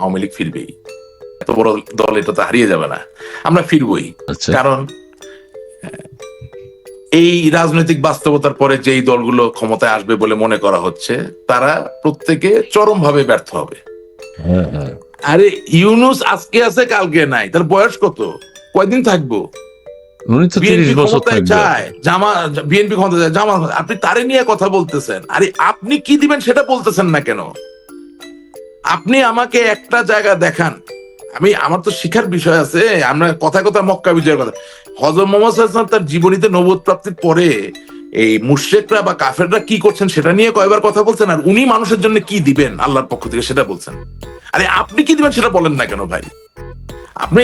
আওয়ামী লীগ ফিরবেই। এত বড় দল এটা তো হারিয়ে যাবে না। আমরা ফিরবই। আচ্ছা। কারণ এই রাজনৈতিক বাস্তবতার পরে যেই দলগুলো ক্ষমতায় আসবে বলে মনে করা হচ্ছে তারা প্রত্যেকে চরমভাবে ব্যর্থ হবে। হ্যাঁ, হ্যাঁ। আরে ইউনুস আজকে আছে কালকে নাই। তার বয়স কত? কয়দিন থাকব? বিএনপি যায়। জামা আপনি তারে নিয়ে কথা বলতেছেন। আরে আপনি কি দিবেন সেটা বলতেছেন না কেন? আপনি আমাকে একটা জায়গা দেখান। আমি, আমার তো শিখার বিষয় আছে, আমরা কথা কথা মক্কা বিজয়ের কথা। হজরত মোহাম্মদ তার জীবনীতে নবুয়ত প্রাপ্তির পরে এই মুশরিকরা বা কাফেররা কি করছেন সেটা নিয়ে কয়বার কথা বলছেন, আর উনি মানুষের জন্য কি দিবেন? আল্লাহর পক্ষ থেকে সেটা বলছেন। আরে আপনি কি দিবেন সেটা বলেন না কেন ভাই? আপনি,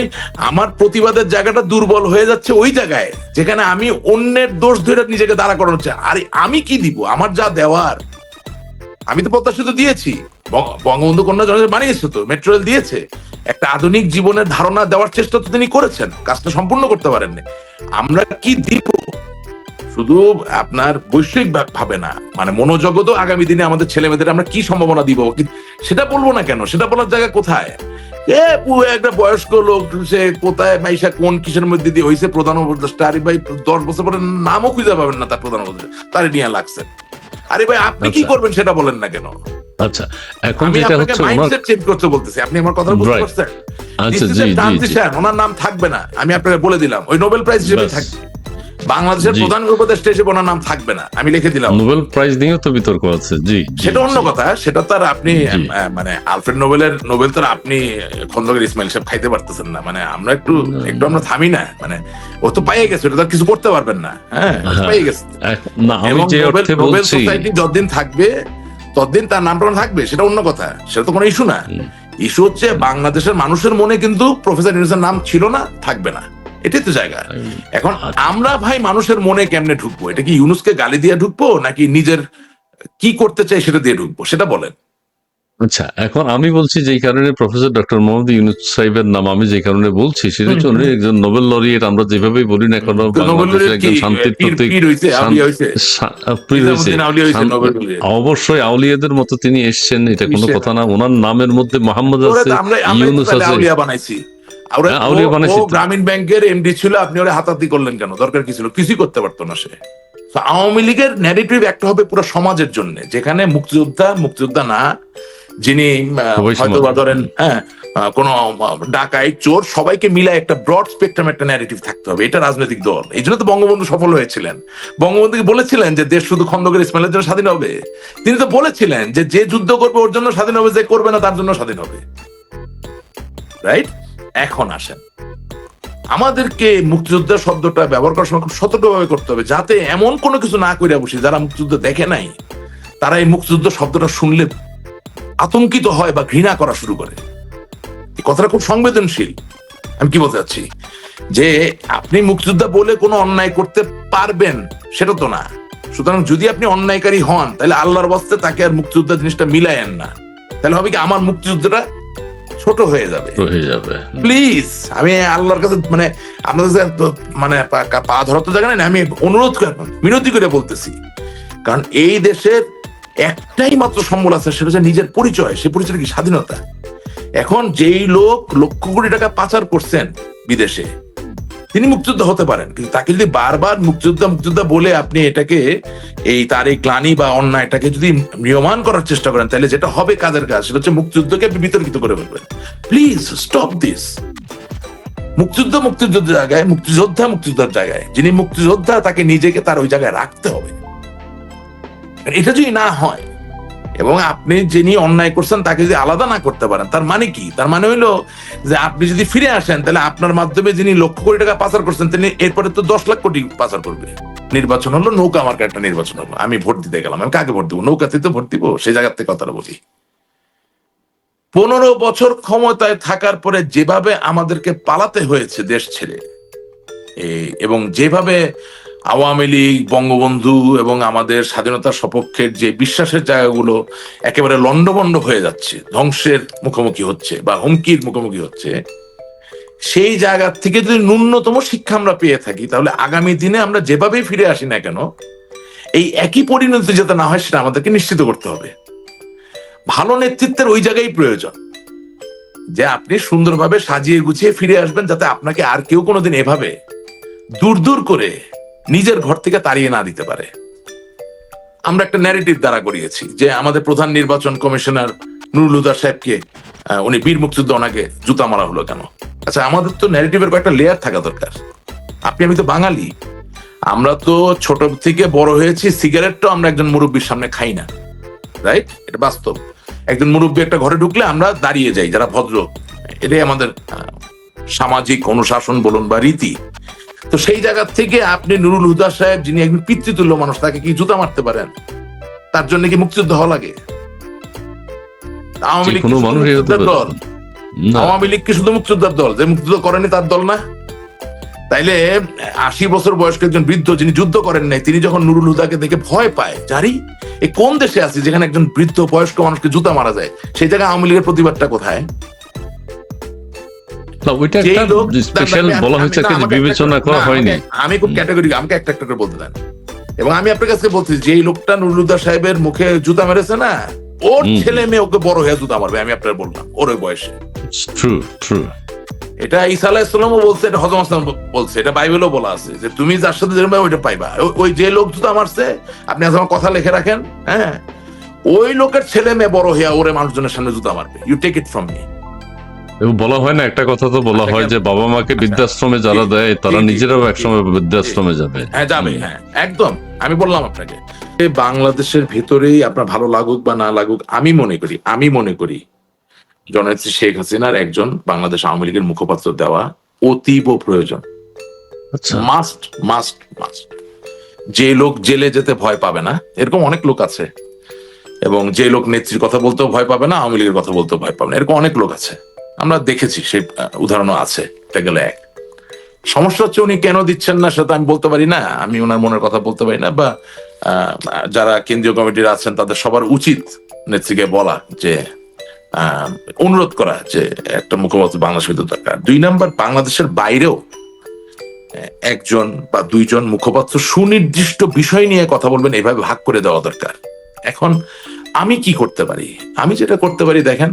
আমার প্রতিবাদের জায়গাটা দুর্বল হয়ে যাচ্ছে ওই জায়গায়, যেখানে আমি অন্যের দোষ ধরে নিজেকে দাঁড়া করানো আরে আমি কি দিব? আমার যা দেওয়ার, আমি তো প্রত্যাশিত দিয়েছি। বঙ্গবন্ধু কন্যা জনতা বানিয়েছে তো, মেট্রো রেল দিয়েছে। একটা আধুনিক জীবনের ধারণা দেওয়ার চেষ্টা তো তিনি করেছেন, কাজটা সম্পূর্ণ করতে পারেননি। আমরা কি দিব? শুধু আপনার বৈশ্বিক ভাবে না মানে মনোজগতও আগামী দিনে আমাদের ছেলে মেয়েদের আমরা কি সম্ভাবনা দিব? সেটা বলব না কেন? সেটা বলার জায়গা কোথায়? এ একটা বয়স্ক লোক, সে কোথায় মাইশা কোন কিসের মধ্যে দিয়ে হয়েছে প্রধান উপদেষ্টা আরে ভাই, দশ বছর পরে নামও খুঁজে পাবেন না তার প্রধান উপদেষ্টা তারে নিয়ে লাগছে। আরে ভাই আপনি কি আচ্ছা। করবেন সেটা বলেন না কেন? আচ্ছা এখন যেটা হচ্ছে মাইন্ডসেট চেঞ্জ করতে বলতেছি আপনি আমার কথা বুঝতে. পারছেন? আচ্ছা জি জি ওনার নাম থাকবে না আমি আপনাকে বলে দিলাম ওই নোবেল প্রাইজ হিসেবে থাকবে। বাংলাদেশের প্রধান উপদেষ্টা হিসেবে ওনার নাম থাকবে না। আমি লিখে দিলাম। নোবেল প্রাইজ নিয়েও তো বিতর্ক আছে। জি সেটা অন্য কথা। সেটা তার আপনি মানে আলফ্রেড নোবেলের নোবেল তার আপনি খন্দকার ইসমাইল সাহেব খাইতে পারতেছেন না। মানে আমরা একটু একটু আমরা থামি না। মানে ও তো পাইয়ে গেছে ওটা কিছু করতে পারবেন না। হ্যাঁ তো হ্যাঁ। পাইয়ে গেছে। না আমি যে অর্থে বলছি সোসাইটি যতদিন থাকবে ততদিন তার নামটা থাকবে সেটা অন্য কথা। সেটা তো কোনো ইস্যু না। ইস্যু হচ্ছে বাংলাদেশের মানুষের মনে কিন্তু প্রফেসর ইউনুসের নাম ছিল না থাকবে না। এটাই তো জায়গা। এখন আচ্ছা। আমরা ভাই মানুষের মনে কেমনে ঢুকবো? এটা কি ইউনুসকে গালি দিয়ে ঢুকবো নাকি নিজের কি করতে চাই সেটা দিয়ে ঢুকবো? সেটা বলেন। আচ্ছা এখন আমি বলছি যে কারণে প্রফেসর ডক্টর মোহাম্মদ ইউনুস সাহেবের নাম আমি যে কারণে বলছি সেটা হচ্ছে উনি একজন নোবেল লরিয়েট আমরা যেভাবে বলি না কেন বাংলাদেশের একজন শান্তির প্রতীক। অবশ্যই আউলিয়াদের মতো তিনি এসছেন এটা কোনো কথা না। ওনার নামের মধ্যে মোহাম্মদ আছে ইউনুস আছে। গ্রামীণ ব্যাংকের এমডি ছিল আপনি ওরা হাতাহাতি করলেন কেন? দরকার কি ছিল? কিছুই করতে পারতো না সে। আওয়ামী লীগের ন্যারেটিভ একটা হবে পুরো সমাজের জন্য যেখানে মুক্তিযোদ্ধা মুক্তিযোদ্ধা না যিনি। হয়তো বা ধরেন হ্যাঁ আহ, ডাকাই চোর সবাইকে মিলায় একটা ব্রড স্পেকট্রাম একটা ন্যারেটিভ থাকতে হবে। এটা রাজনৈতিক দল। এই জন্য তো বঙ্গবন্ধু সফল হয়েছিলেন। বঙ্গবন্ধুকে বলেছিলেন যে দেশ শুধু খন্দকের ইসমাইলের জন্য স্বাধীন হবে। তিনি তো বলেছিলেন যে যে যুদ্ধ করবে ওর জন্য স্বাধীন হবে যে করবে না তার জন্য স্বাধীন হবে। রাইট এখন আসেন। আমাদেরকে মুক্তিযোদ্ধা শব্দটা ব্যবহার করার সময় খুব সতর্কভাবে করতে হবে, যাতে এমন কোনো কিছু না করে বসি। যারা মুক্তিযুদ্ধ দেখে নাই, তারা এই মুক্তিযুদ্ধ শব্দটা শুনলে আতঙ্কিত হয় বা ঘৃণা করা শুরু করে। এই কথাটা খুব সংবেদনশীল। আমি কি বলতে চাচ্ছি? যে আপনি মুক্তিযোদ্ধা বলে কোনো অন্যায় করতে পারবেন, সেটা তো না। সুতরাং যদি আপনি অন্যায়কারী হন, তাহলে আল্লাহর বাস্তে তাকে আর মুক্তিযোদ্ধা জিনিসটা মিলায়েন না। তাহলে হবে কি, আমার মুক্তিযুদ্ধটা ছোট হয়ে যাবে। হয়ে যাবে। প্লিজ আমি আল্লাহর কাছে মানে আপনাদের মানে পা- ধরা তো জায়গা না আমি অনুরোধ করে মিনতি করে বলতেছি। কারণ এই দেশের একটাই মাত্র সম্বল আছে সেটা হচ্ছে নিজের পরিচয় সে পরিচয় কি স্বাধীনতা? এখন যেই লোক লক্ষ কোটি টাকা পাচার করছেন বিদেশে তিনি মুক্তিযোদ্ধা হতে পারেন, কিন্তু তাকে যদি বারবার মুক্তিযোদ্ধা মুক্তিযোদ্ধা বলে আপনি এটাকে এই তার এই গ্লানি বা অন্যায়টাকে যদি নিয়মান করার চেষ্টা করেন, তাহলে যেটা হবে কাজের কাজ? সেটা হচ্ছে মুক্তিযুদ্ধকে আপনি বিতর্কিত করে ফেলবেন। প্লিজ স্টপ দিস মুক্তিযুদ্ধ মুক্তিযুদ্ধের জায়গায়, মুক্তিযোদ্ধা মুক্তিযোদ্ধার জায়গায়। যিনি মুক্তিযোদ্ধা, তাকে নিজেকে তার ওই জায়গায় রাখতে হবে। এটা যদি না হয় এবং আপনি যিনি অন্যায় করছেন, তাকে যদি আলাদা না করতে পারেন, তার মানে কি? তার মানে হইল যে আপনি যদি ফিরে আসেন, তাহলে আপনার মাধ্যমে যিনি লক্ষ কোটি টাকা পাচার করছেন, তিনি এরপরে তো দশ লাখ কোটি পাচার করবে। নির্বাচন হলো, নৌকা আমার একটা নির্বাচন হলো। আমি ভোট দিতে গেলাম। আমি কাকে ভোট দিব? নৌকাতে তো ভোট দিব সেই জায়গার থেকে কথাটা বলি পনেরো বছর ক্ষমতায় থাকার পরে যেভাবে আমাদেরকে পালাতে হয়েছে দেশ ছেড়ে এবং যেভাবে আওয়ামী লীগ, বঙ্গবন্ধু এবং আমাদের স্বাধীনতার সপক্ষের যে বিশ্বাসের জায়গাগুলো একেবারে লন্ডভন্ড হয়ে যাচ্ছে, ধ্বংসের মুখোমুখি হচ্ছে বা হুমকির মুখোমুখি হচ্ছে, সেই জায়গা থেকে যদি ন্যূনতম শিক্ষা আমরা পেয়ে থাকি, তাহলে আগামী দিনে আমরা যেভাবেই ফিরে আসি না কেন, এই একই পরিণতি যাতে না হয় সেটা আমাদেরকে নিশ্চিত করতে হবে। ভালো নেতৃত্বের ওই জায়গায় প্রয়োজন, যে আপনি সুন্দরভাবে সাজিয়ে গুছিয়ে ফিরে আসবেন যাতে আপনাকে আর কেউ কোনোদিন এভাবে দূর দূর করে নিজের ঘর থেকে তাড়িয়ে না দিতে পারে। আমরা একটা ন্যারেটিভ দ্বারা করিয়েছি যে আমাদের প্রধান নির্বাচন কমিশনার নুরুল হুদা সাহেবকে উনি বীর মুক্তিযুদ্ধ ওনাকে জুতা মারা হলো কেন? আচ্ছা আমাদের তো ন্যারেটিভের কয়েকটা লেয়ার থাকা দরকার। আপনি, আমি তো বাঙালি। আমরা তো ছোট থেকে বড় হয়েছি সিগারেটটাও আমরা একজন মুরব্বীর সামনে খাই না। রাইট এটা বাস্তব। একজন মুরব্বী একটা ঘরে ঢুকলে আমরা দাঁড়িয়ে যাই, যারা ভদ্র। এটাই আমাদের সামাজিক অনুশাসন বলুন বা রীতি। তো সেই জায়গা থেকে আপনি নুরুল হুদা সাহেব যিনি একজন পিতৃতুল্য মানুষ তাকে কি জুতা মারতে পারেন? তার জন্য কি মুক্তিযুদ্ধ হওয়া লাগে? আওয়ামী লীগ দল? না। আওয়ামী লীগ কি শুধু মুক্তিযোদ্ধার দল? যে মুক্তিযুদ্ধ করেনি তার দল না? তাইলে আশি বছর বয়স্ক একজন বৃদ্ধ যিনি যুদ্ধ করেন নাই তিনি যখন নুরুল হুদাকে দেখে ভয় পায় জারি এ কোন দেশে আছি যেখানে একজন বৃদ্ধ বয়স্ক মানুষকে জুতা মারা যায়? সেই জায়গায় আওয়ামী লীগের প্রতিবাদটা কোথায়? না ওইটা একটা স্পেশাল আমি- আমি- বলা হয়েছে না, বিবেচনা করা হয়নি? আমি খুব ক্যাটাগরি আমাকে একটা একটা করে বলতে দেন। এবং আমি আপনার কাছে বলছি যে এই লোকটা নুরুলুদা সাহেবের মুখে জুতা মেরেছে না ওর ছেলে মেয়ে ওকে বড় হয়ে জুতা মারবে আমি আপনার বললাম ওর ওই বয়সে। ট্রু ট্রু এটা আলাহিসাল্লামও বলছে এটা হজম আসলাম বলছে এটা বাইবেলও বলা আছে যে তুমি যার সাথে যেরকম ওইটা পাইবা। ওই- যে লোক জুতা মারছে আপনি আজ আমার কথা লিখে রাখেন হ্যাঁ? ওই লোকের ছেলে মেয়ে বড় হইয়া ওরে মানুষজনের সামনে জুতা মারবে। You take it from me বলা হয় না একটা কথা তো বলা হয় যে বাবা মাকে বৃদ্ধাশ্রমে যারা দেয় তারা নিজেরাও একসময় বৃদ্ধাশ্রমে যাবে। হ্যাঁ যাবে হ্যাঁ একদম। আমি বললাম আপনাকে বাংলাদেশের ভেতরেই আপনার ভালো লাগুক বা না লাগুক আমি মনে করি আমি মনে করি জননেত্রী শেখ হাসিনার একজন বাংলাদেশ আওয়ামী লীগের মুখপাত্র দেওয়া অতীব প্রয়োজন। আচ্ছা। মাস্ট মাস্ট মাস্ট যে লোক জেলে যেতে ভয় পাবে না এরকম অনেক লোক আছে। এবং যে লোক নেত্রীর কথা বলতেও ভয় পাবে না আওয়ামী লীগের কথা বলতেও ভয় পাবে না এরকম অনেক লোক আছে। আমরা দেখেছি সেই উদাহরণও আছে, এটা গেল এক। সমস্যা হচ্ছে উনি কেন দিচ্ছেন না সেটা আমি বলতে পারি না, আমি ওনার মনের কথা বলতে পারি না, বা যারা কেন্দ্রীয় কমিটির আছেন তাদের সবার উচিত নেত্রীকে বলা যে অনুরোধ করা যে, একটা মুখপাত্র বাংলাদেশ হইতে দরকার। দুই নাম্বার, বাংলাদেশের বাইরেও একজন বা দুইজন মুখপাত্র সুনির্দিষ্ট বিষয় নিয়ে কথা বলবেন, এভাবে ভাগ করে দেওয়া দরকার। এখন আমি কি করতে পারি? আমি যেটা করতে পারি, দেখেন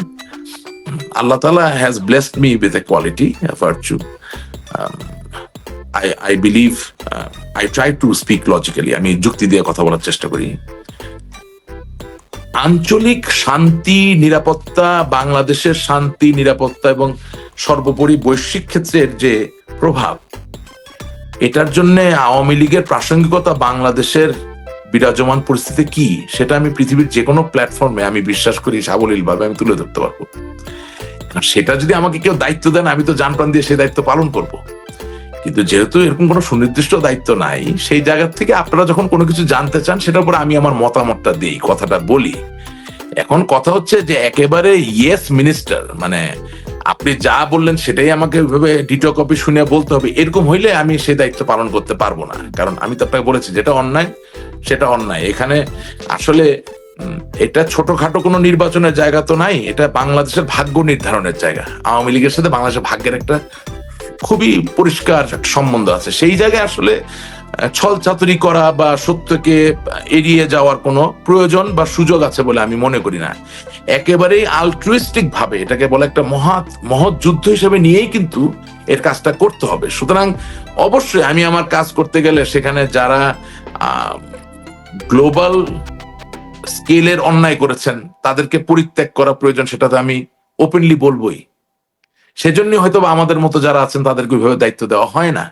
আল্লাহ তালা has blessed me with a quality virtue I I believe I try to speak logically আমি যুক্তি দিয়ে কথা বলার চেষ্টা করি। আঞ্চলিক শান্তি, নিরাপত্তা, বাংলাদেশের শান্তি, নিরাপত্তা এবং সর্বোপরি বৈশ্বিক ক্ষেত্রের যে প্রভাব, এটার জন্য আওয়ামী লীগের প্রাসঙ্গিকতা বাংলাদেশের বিরাজমান পরিস্থিতি কি, সেটা আমি পৃথিবীর যে কোনো প্ল্যাটফর্মে আমি বিশ্বাস করি সাবলীল ভাবে আমি তুলে ধরতে পারব। সেটা যদি আমাকে কেউ দায়িত্ব দেন, আমি তো জান প্রাণ দিয়ে সেই দায়িত্ব পালন করব। কিন্তু যেহেতু এরকম কোনো সুনির্দিষ্ট দায়িত্ব নাই, সেই জায়গা থেকে আপনারা যখন কোনো কিছু জানতে চান, সেটার উপর আমি আমার মতামতটা দিই, কথাটা বলি। এখন কথা হচ্ছে যে, একেবারে ইয়েস মিনিস্টার মানে আপনি যা বললেন সেটাই আমাকে ডিটো কপি শুনে বলতে হবে। এরকম হইলে আমি সেই দায়িত্ব পালন করতে পারব না। কারণ আমি তো আপনাকে বলেছি, যেটা অন্যায়, সেটা অন্যায়। এখানে আসলে এটা ছোটখাটো কোনো নির্বাচনের জায়গা তো নাই, এটা বাংলাদেশের ভাগ্য নির্ধারণের জায়গা। আওয়ামী লীগের সাথে বাংলাদেশের ভাগ্যের একটা খুবই পরিষ্কার সম্বন্ধ আছে। সেই জায়গায় আসলে ছল চাতুরি করা বা সত্যকে এড়িয়ে যাওয়ার কোনো প্রয়োজন বা সুযোগ আছে বলে আমি মনে করি না। একেবারেই আলট্রুইস্টিক ভাবে এটাকে বলে একটা মহৎ মহৎ যুদ্ধ হিসেবে নিয়েই কিন্তু এর কাজটা করতে হবে। সুতরাং অবশ্যই আমি আমার কাজ করতে গেলে সেখানে যারা গ্লোবাল স্কেলের অন্যায় করেছেন, তাদেরকে পরিত্যাগ করা প্রয়োজন, সেটা তো আমি ওপেনলি বলবোই। সেজন্য হয়তো আমাদের মতো যারা আছেন, তাদেরকে ওইভাবে দায়িত্ব দেওয়া হয় না।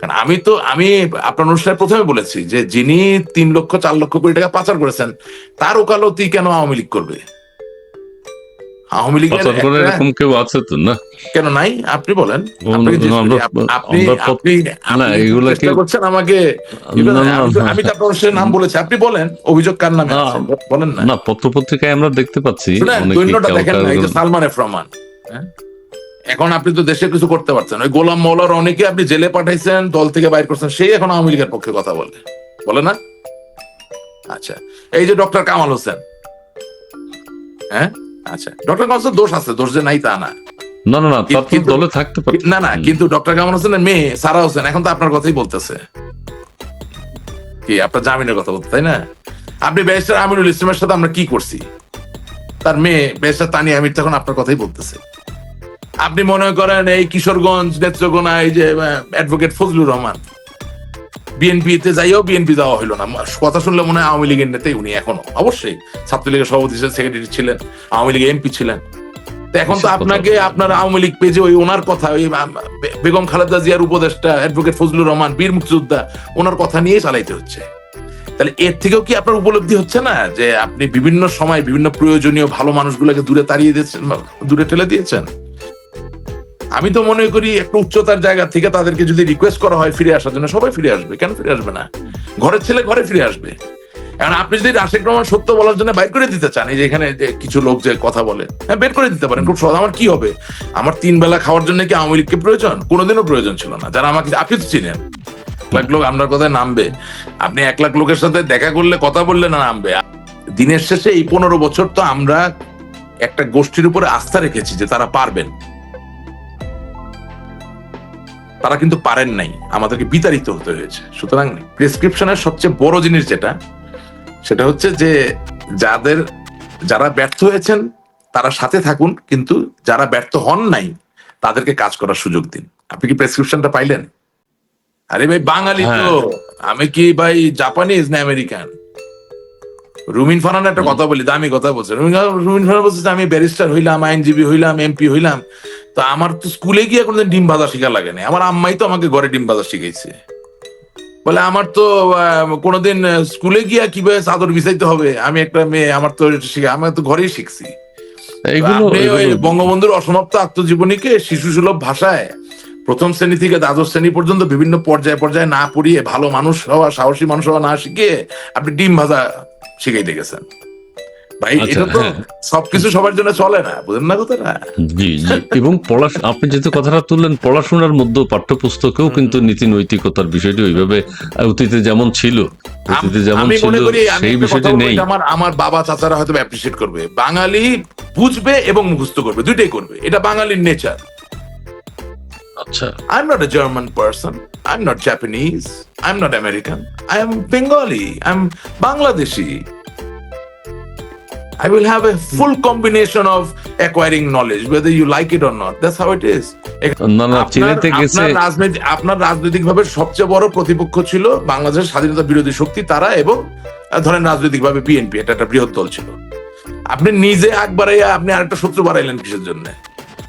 কারণ আমি তো আমি আপনার অনুষ্ঠানে প্রথমে বলেছি যে যিনি তিন লক্ষ চার লক্ষ কোটি টাকা পাচার করেছেন তার ওকালতি কেন আওয়ামী লীগ করবে? আওয়ামী লীগের এরকম কেউ আছে তো না? কেন নাই? আপনি বলেন। আপনি আপনি এগুলা কি- করছেন আমাকে আমি তো- আপনার নাম বলেছি। আপনি বলেন অভিযোগ কার নামে বলেন না। না পত্রপত্রিকায় আমরা দেখতে পাচ্ছি সালমান এফ রহমান হ্যাঁ? এখন আপনি তো দেশে কিছু করতে পারছেন। ওই গোলাম মৌলার অনেকে আপনি জেলে পাঠাইছেন দল থেকে বাইর করছেন সেই এখন আওয়ামী লীগের পক্ষে কথা বলে। বলে না? আচ্ছা এই যে ডক্টর কামাল হোসেন। হ্যাঁ? আচ্ছা ডক্টর কামাল হোসেন দোষ আছে দোষ যে নাই তা না। না না না তার দলে থাকতে পারে। না না কিন্তু ডক্টর কামাল হোসেনের মেয়ে সারা হোসেন এখন তো আপনার কথাই বলতেছে। কি আপনার জামিনের কথা বলতে তাই না? আপনি ব্যারিস্টার আমিরুল ইসলামের সাথে আমরা কি করছি? তার মেয়ে বেশা তানি আমির তখন আপনার কথাই বলতেছে। আপনি মনে করেন এই কিশোরগঞ্জ নেত্রকোনা এই যে অ্যাডভোকেট ফজলুর রহমান। বিএনপি তে যাইও বিএনপি যাওয়া হইল না। কথা শুনলে মনে হয় আওয়ামী লীগের নেতাই উনি এখনও। অবশ্যই ছাত্রলীগের সভাপতি সেক্রেটারি ছিলেন আওয়ামী লীগের এমপি ছিলেন। এখন তো আপনাকে আপনার আওয়ামী লীগ পেজে ওই ওনার কথা ওই বেগম খালেদা জিয়ার উপদেষ্টা অ্যাডভোকেট ফজলুর রহমান বীর মুক্তিযোদ্ধা ওনার কথা নিয়েই চালাইতে হচ্ছে। তাহলে এর থেকেও কি আপনার উপলব্ধি হচ্ছে না? যে আপনি বিভিন্ন সময় বিভিন্ন প্রয়োজনীয় ভালো মানুষগুলোকে দূরে তাড়িয়ে দিয়েছেন দূরে ঠেলে দিয়েছেন? আমি তো মনে করি একটা উচ্চতার জায়গা থেকে তাদেরকে যদি রিকোয়েস্ট করা হয় ফিরে আসার জন্য, সবাই ফিরে আসবে। কেন ফিরে আসবে না? ঘরের ছেলে ঘরে ফিরে আসবে। এখন আপনি যদি রাশেক রহমান সত্য বলার জন্য বাইর করে দিতে চান, এই যে এখানে কিছু লোক যে কথা বলে হ্যাঁ বের করে দিতে পারেন, খুব সহজ। আমার কি হবে? আমার তিন বেলা খাওয়ার জন্য কি আওয়ামী লীগকে প্রয়োজন? কোনোদিনও প্রয়োজন ছিল না। যারা আমাকে আপনি তো চিনেন। লাখ লোক আপনার কথায় নামবে। আপনি এক লাখ লোকের সাথে দেখা করলে, কথা বললে না নামবে। দিনের শেষে এই পনেরো বছর তো আমরা একটা গোষ্ঠীর উপরে আস্থা রেখেছি যে তারা পারবেন। তারা কিন্তু পারেন নাই। আমাদেরকে বিতাড়িত হতে হয়েছে। সুতরাং প্রেসক্রিপশনের সবচেয়ে বড় জিনিস যেটা সেটা হচ্ছে যে যাদের যারা ব্যর্থ হয়েছেন তারা সাথে থাকুন কিন্তু যারা ব্যর্থ হন নাই তাদেরকে কাজ করার সুযোগ দিন। আপনি কি প্রেসক্রিপশনটা পাইলেন? আরে ভাই বাঙালি তো। আমি কি ভাই জাপানিজ না আমেরিকান রুমিন ফারান একটা কথা বলি দামি কথা বলছে। রুমিন রুমিন ফারান বলছে আমি ব্যারিস্টার হইলাম আইনজীবী হইলাম এমপি হইলাম। তো আমার তো স্কুলে গিয়ে কোনোদিন ডিম ভাজা শিখা লাগে না আমার আম্মাই তো আমাকে ঘরে ডিম ভাজা শিখাইছে। বলে আমার তো কোনোদিন স্কুলে গিয়া কীভাবে চাদর বিছাইতে হবে? আমি একটা মেয়ে আমার তো আমি তো ঘরেই শিখছি। বঙ্গবন্ধুর অসমাপ্ত আত্মজীবনীকে শিশু সুলভ ভাষায় প্রথম শ্রেণি থেকে দ্বাদশ শ্রেণি পর্যন্ত বিভিন্ন পর্যায়ে পর্যায়ে না পড়িয়ে ভালো মানুষ হওয়া সাহসী মানুষ হওয়া না শিখিয়ে আপনি ডিম ভাজা শিখাইতে গেছেন। ভাই আচ্ছা, এটা তো হ্যাঁ। সবকিছু সবার জন্য চলে না বুঝেন না কথাটা? জি জি এবং পড়া আপনি যেহেতু কথাটা তুললেন পড়াশোনার মধ্যে পাঠ্যপুস্তকেও কিন্তু নীতি নৈতিকতার বিষয়টি ওইভাবে অতীতে যেমন ছিল অতীতে যেমন ছিল সেই বিষয়টি নেই। আমার আমার বাবা চাচারা হয়তো অ্যাপ্রিসিয়েট করবে। বাঙালি বুঝবে এবং মুখস্থ করবে দুইটাই করবে। এটা বাঙালির নেচার আচ্ছা। I am not a German person I am not Japanese I am not American I am Bengali I am Bangladeshi I will have a full combination of acquiring knowledge whether you like it or not that's how it is আপনার রাজনৈতিক ভাবে সবচেয়ে বড় প্রতিপক্ষ ছিল বাংলাদেশের স্বাধীনতা বিরোধী শক্তি তারা এবং ধরেন রাজনৈতিক ভাবে পিএনপি এটা একটা বৃহৎ দল ছিল। আপনি নিজে একবারে আপনি আরেকটা শত্রু বাড়াইলেন কিসের জন্য?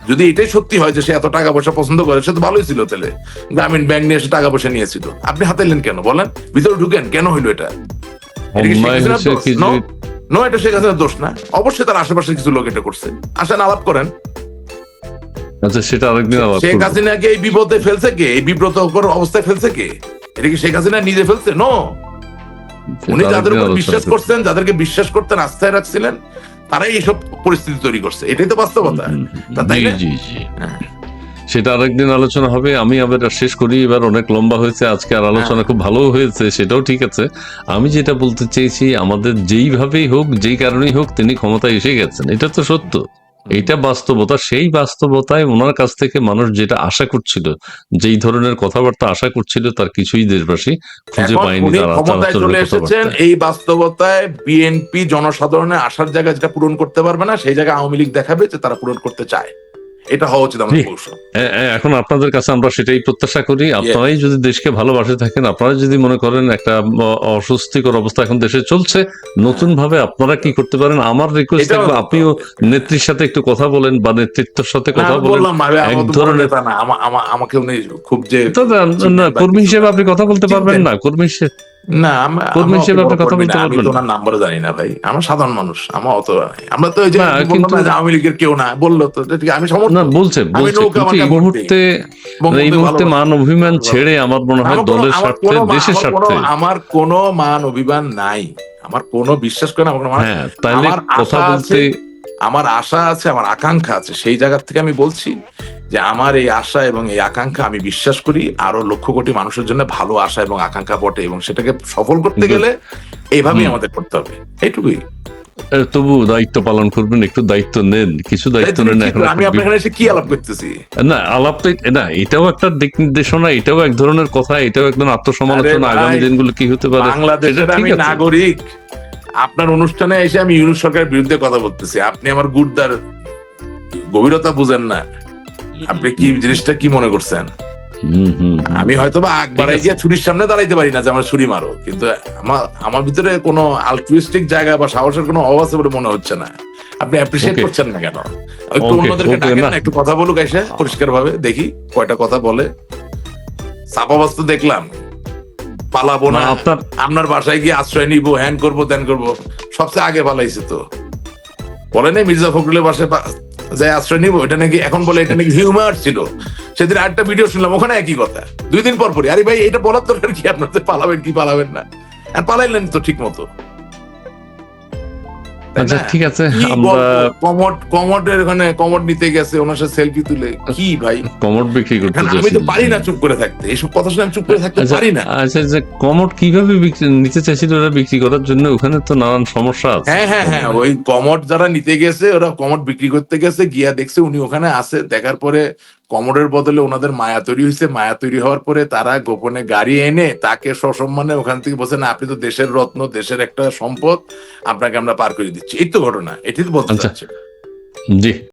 যদি এটাই সত্যি হয় যে সে এত টাকা পয়সা পছন্দ করে সে তো ভালোই ছিল তাহলে। গ্রামীণ ব্যাংক নিয়ে এসে টাকা পয়সা নিয়েছিল। আপনি হাতাইলেন কেন? বলেন। ভিতরে ঢুকেন কেন হইল এটা? এটা শেখ হাসিনার দোষ? এটা শেখ হাসিনার না। অবশ্যই তার আশেপাশে কিছু লোক এটা করছে। আসেন আলাপ করেন। আচ্ছা সেটা আরেকদিন আবার শেখ হাসিনাকে এই বিপদে ফেলছে কে? এই বিব্রত অবস্থায় ফেলছে কে? এটা কি শেখ হাসিনা নিজে ফেলছে? নো উনি যাদের উপর বিশ্বাস করছেন যাদেরকে বিশ্বাস করতেন আস্থায় রাখছিলেন তারাই এইসব পরিস্থিতি তৈরি করছে। এটাই তো বাস্তবতা। তাই জি না? জি জি। হ্যাঁ। সেটা আরেকদিন আলোচনা হবে। আমি আবার শেষ করি। এবার অনেক লম্বা হয়েছে। আজকে আর আলোচনা খুব ভালো হয়েছে। সেটাও ঠিক আছে। আমি যেটা বলতে চেয়েছি আমাদের যেইভাবেই হোক যেই কারণেই হোক তিনি ক্ষমতায় এসে গেছেন। এটা তো সত্য। এইটা বাস্তবতা সেই বাস্তবতায় ওনার কাছ থেকে মানুষ যেটা আশা করছিল যেই ধরনের কথাবার্তা আশা করছিল তার কিছুই দেশবাসী খুঁজে পায়নি এসেছেন এই বাস্তবতায় বিএনপি জনসাধারণের আসার জায়গা যেটা পূরণ করতে পারবে না সেই জায়গায় আওয়ামী লীগ দেখাবে যে তারা পূরণ করতে চায়। এটা হওয়া উচিত আমাদের কৌশল এখন আপনাদের কাছে আমরা সেটাই প্রত্যাশা করি। আপনারাই যদি দেশকে ভালোবাসে থাকেন আপনারা যদি মনে করেন একটা অস্বস্তিকর অবস্থা এখন দেশে চলছে নতুন ভাবে আপনারা কি করতে পারেন? আমার রিকোয়েস্ট থাকবে আপনিও নেত্রীর সাথে একটু কথা বলেন বা নেতৃত্বের সাথে কথা বলেন। এক ধরনের- আমাকে উনি খুব যে কর্মী হিসেবে আপনি কথা বলতে পারবেন না কর্মী হিসেবে না আম- কর্মী আমরা হিসেবে অত আপনি কথা বলতে না, নাম্বারও জানি না ভাই। আমরা সাধারণ মানুষ আমার অত। আমরা তো ওই যে আওয়ামী লীগের কেউ না বলল তো আমি না সমর্থন বলছে বলছে এই মুহূর্তে এই মুহূর্তে মান অভিমান ছেড়ে আমার মনে হয় দলের স্বার্থে দেশের স্বার্থে। আমার কোনো মান অভিমান নাই। আমার কোনো বিশ্বাস কোনো মান- হ্যাঁ তাহলে আমার কথা বলতে আছে, আমার আশা আছে আমার আকাঙ্ক্ষা আছে। সেই জায়গা থেকে আমি বলছি যে আমার এই আশা এবং এই আকাঙ্ক্ষা আমি বিশ্বাস করি আরও লক্ষ কোটি মানুষের জন্য ভালো আশা এবং আকাঙ্ক্ষা বটে এবং সেটাকে সফল করতে গেলে এইভাবেই আমাদের করতে হবে। এইটুকুই। তবু দায়িত্ব পালন করবেন একটু দায়িত্ব নেন কিছু দায়িত্ব নেন এখন আমি আপনার এখানে এসে কি আলাপ করতেছি? না আলাপটা না এটাও একটা দিক নির্দেশনা এটাও এক ধরনের কথা এটাও একদম আত্মসমালোচনা আগামী দিনগুলো কি হতে পারে? বাংলাদেশের আমি নাগরিক। আপনার অনুষ্ঠানে এসে আমি ইউনুস সরকারের বিরুদ্ধে কথা বলতেছি। আপনি আমার গুড়দার গভীরতা বুঝেন না। আপনি কি জিনিসটা কি মনে করছেন? আমি হয়তো বা আগ বাড়াই গিয়ে ছুরির সামনে দাঁড়াইতে পারি না যে আমার ছুরি মারো কিন্তু আমার আমার ভিতরে কোনো আলট্রুইস্টিক জায়গা বা সাহসের কোনো অভাব আছে বলে মনে হচ্ছে না। আপনি অ্যাপ্রিসিয়েট করছেন না কেন? একটু অন্যদেরকে ডাকেন না। একটু কথা বলুক এসে পরিষ্কার ভাবে দেখি কয়টা কথা বলে। চাপাবাজ তো দেখলাম। পালাবো না। না আপনার আপনার বাসায় গিয়ে আশ্রয় নিব হ্যান করব ত্যান করব সবচেয়ে আগে পালাইছে তো। বলে নাই মির্জা ফখরুলের বাসায় যাই আশ্রয় নিব, এটা নাকি এখন বলে এটা নাকি হিউমার ছিল। সেদিন আরেকটা ভিডিও শুনলাম, ওখানে একই কথা। দুই দিন পর পরই, আরে ভাই, এটা বলার দরকার কি? আপনার পালাবেন কি পালাবেন না। আর পালাইলেন তো ঠিক মতো আচ্ছা ঠিক আছে আমরা? কমোড কমোডের ওখানে কমোড নিতে গেছে ওনার সাথে সেলফি তুলে। কি ভাই? কমোড বিক্রি করতে আমি তো পারি না চুপ করে থাকতে। এইসব কথা শুনে আমি চুপ করে থাকতে আচ্ছা, পারি না। আচ্ছা যে কমোড কীভাবে নিতে চাইছিল ওরা বিক্রি করার জন্য ওখানে তো নানান সমস্যা আছে। হ্যাঁ হ্যাঁ হ্যাঁ ওই কমোড যারা নিতে গেছে ওরা কমোড বিক্রি করতে গেছে গিয়া দেখছে উনি ওখানে আছে দেখার পরে কমোডের বদলে ওনাদের মায়া তৈরি হয়েছে। মায়া তৈরি হওয়ার পরে তারা গোপনে গাড়ি এনে তাকে সসম্মানে ওখান থেকে বলছে না আপনি তো দেশের রত্ন দেশের একটা সম্পদ আপনাকে আমরা পার করে দিচ্ছি। এই তো ঘটনা এটি তো বলতে আচ্ছা। চাচ্ছি। জি।